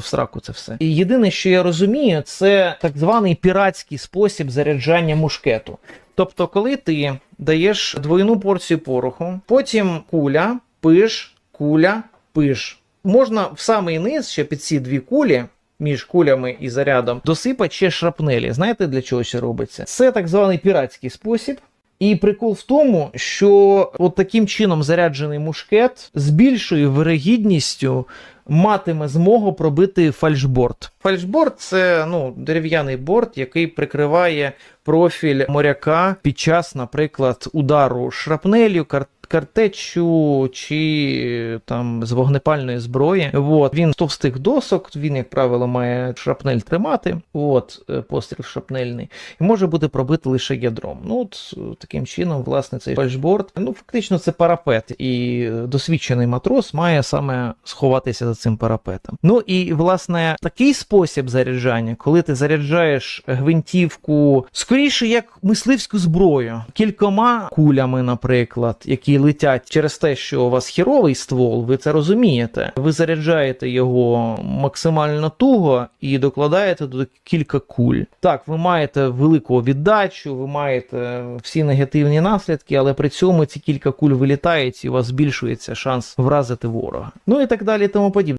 в сраку це все. І єдине, що я розумію, це так званий піратський спосіб заряджання мушкету. Тобто, коли ти даєш двойну порцію пороху, потім куля, пиш, куля, пиш. Можна в самий низ ще під ці дві кулі. Між кулями і зарядом досипать ще шрапнелі. Знаєте для чого це робиться? Це так званий піратський спосіб. І прикол в тому, що от таким чином заряджений мушкет з більшою вирогідністю матиме змогу пробити фальшборд. Фальшборд це ну, дерев'яний борт, який прикриває профіль моряка під час, наприклад, удару шрапнелю, кар- картечю чи там з вогнепальної зброї. От він з товстих досок, він, як правило, має шрапнель тримати. От е, постріл шрапнельний, і може бути пробити лише ядром. Ну от е, таким чином, власне, цей фальшборд, ну фактично це парапет, і е, досвідчений матрос має саме сховатися за цим парапетом. Ну і власне такий спосіб заряджання, коли ти заряджаєш гвинтівку скоріше як мисливську зброю, кількома кулями, наприклад, які летять через те, що у вас хіровий ствол, ви це розумієте. Ви заряджаєте його максимально туго і докладаєте до кілька куль. Так, ви маєте велику віддачу, ви маєте всі негативні наслідки, але при цьому ці кілька куль вилітають і у вас збільшується шанс вразити ворога. Ну і так далі, і тому подібне.